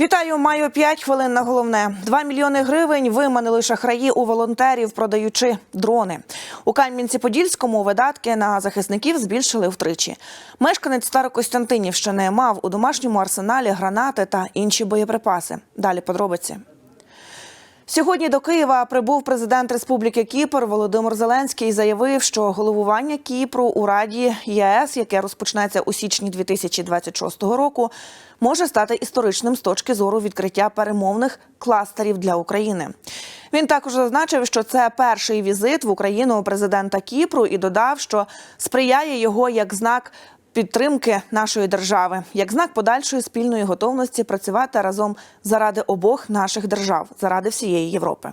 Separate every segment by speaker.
Speaker 1: Вітаю, маю 5 хвилин на головне. 2 мільйони гривень виманили шахраї у волонтерів, продаючи дрони. У Кам'янці-Подільському видатки на захисників збільшили втричі. Мешканець Старокостянтинівщини мав у домашньому арсеналі гранати та інші боєприпаси. Далі подробиці. Сьогодні до Києва прибув президент Республіки Кіпр Володимир Зеленський. Заявив, що головування Кіпру у Раді ЄС, яке розпочнеться у січні 2026 року, може стати історичним з точки зору відкриття перемовних кластерів для України. Він також зазначив, що це перший візит в Україну президента Кіпру і додав, що сприяє його як знак підтримки нашої держави як знак подальшої спільної готовності працювати разом заради обох наших держав, заради всієї Європи.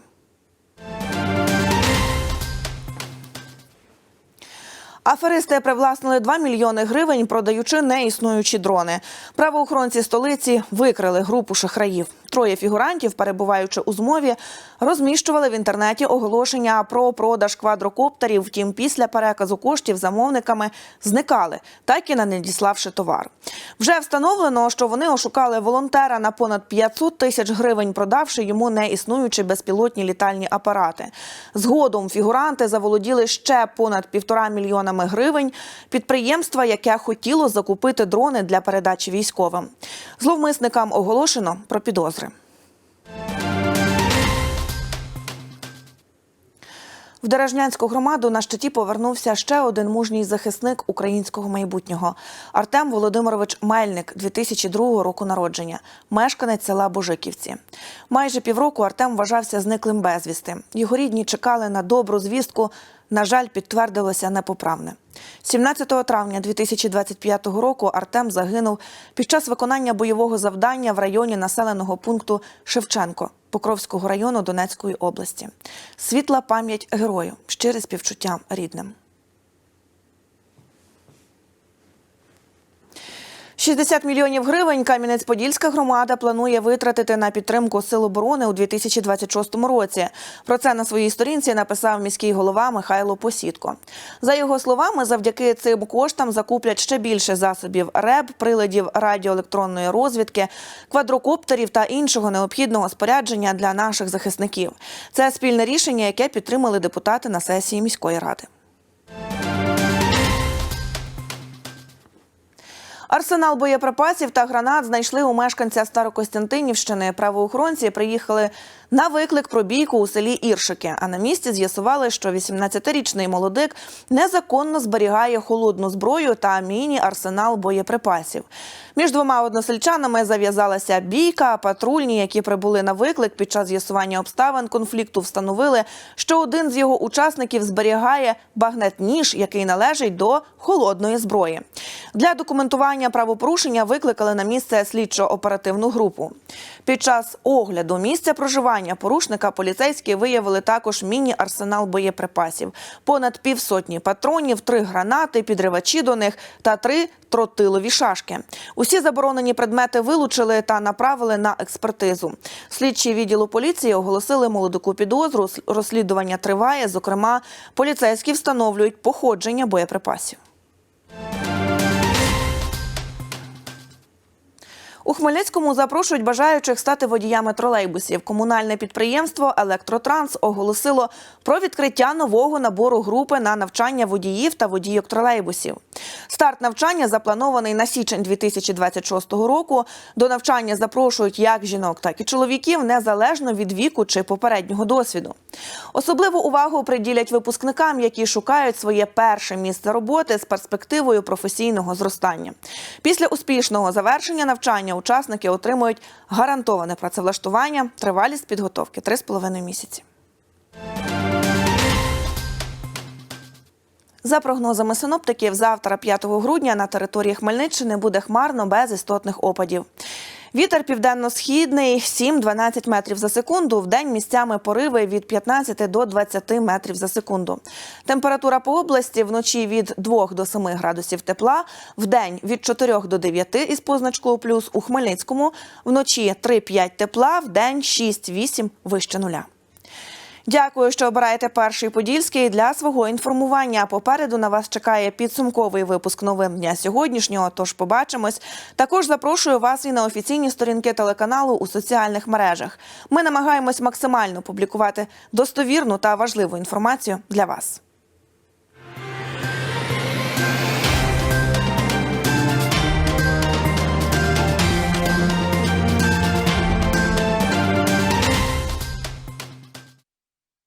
Speaker 1: Аферисти привласнили 2 мільйони гривень, продаючи неіснуючі дрони. Правоохоронці столиці викрили групу шахраїв. Троє фігурантів, перебуваючи у змові, розміщували в інтернеті оголошення про продаж квадрокоптерів. Втім, після переказу коштів замовниками зникали, так і не надіславши товар. Вже встановлено, що вони ошукали волонтера на понад 500 тисяч гривень, продавши йому неіснуючі безпілотні літальні апарати. Згодом фігуранти заволоділи ще понад півтора мільйонами гривень підприємства, яке хотіло закупити дрони для передачі військовим. Зловмисникам оголошено про підозри. Bye. В Дережнянську громаду на щиті повернувся ще один мужній захисник українського майбутнього Артем Володимирович Мельник, 2002 року народження, мешканець села Божиківці. Майже півроку Артем вважався зниклим безвісти. Його рідні чекали на добру звістку. На жаль, підтвердилося непоправне. 17 травня 2025 року Артем загинув під час виконання бойового завдання в районі населеного пункту Шевченко Покровського району Донецької області. Світла пам'ять герою, щире співчуття рідним. 60 мільйонів гривень Кам'янець-Подільська громада планує витратити на підтримку сил оборони у 2026 році. Про це на своїй сторінці написав міський голова Михайло Посідко. За його словами, завдяки цим коштам закуплять ще більше засобів РЕБ, приладів радіоелектронної розвідки, квадрокоптерів та іншого необхідного спорядження для наших захисників. Це спільне рішення, яке підтримали депутати на сесії міської ради. Арсенал боєприпасів та гранат знайшли у мешканця Старокостянтинівщини. Правоохоронці приїхали на виклик про бійку у селі Іршики. А на місці з'ясували, що 18-річний молодик незаконно зберігає холодну зброю та міні-арсенал боєприпасів. Між двома односельчанами зав'язалася бійка. Патрульні, які прибули на виклик під час з'ясування обставин конфлікту, встановили, що один з його учасників зберігає багнет-ніж, який належить до холодної зброї. Для документування правопорушення викликали на місце слідчо-оперативну групу. Під час огляду місця проживання порушника поліцейські виявили також міні-арсенал боєприпасів, понад півсотні патронів, три гранати, підривачі до них та три тротилові шашки. Усі заборонені предмети вилучили та направили на експертизу. Слідчі відділу поліції оголосили молодику підозру. Розслідування триває. Зокрема, поліцейські встановлюють походження боєприпасів. У Хмельницькому запрошують бажаючих стати водіями тролейбусів. Комунальне підприємство Електротранс оголосило про відкриття нового набору групи на навчання водіїв та водійок тролейбусів. Старт навчання запланований на січень 2026 року. До навчання запрошують як жінок, так і чоловіків, незалежно від віку чи попереднього досвіду. Особливу увагу приділять випускникам, які шукають своє перше місце роботи з перспективою професійного зростання. Після успішного завершення навчання учасники отримують гарантоване працевлаштування, тривалість підготовки 3,5 місяці. За прогнозами синоптиків, завтра, 5 грудня, на території Хмельниччини буде хмарно без істотних опадів. Вітер південно-східний 7-12 метрів за секунду. В день місцями пориви від 15 до 20 метрів за секунду. Температура по області вночі від 2 до 7 градусів тепла, в день від 4 до 9 із позначкою плюс у Хмельницькому, вночі 3-5 тепла, в день 6-8 вище нуля. Дякую, що обираєте перший подільський для свого інформування. Попереду на вас чекає підсумковий випуск новин дня сьогоднішнього. Тож побачимось. Також запрошую вас і на офіційні сторінки телеканалу у соціальних мережах. Ми намагаємось максимально публікувати достовірну та важливу інформацію для вас.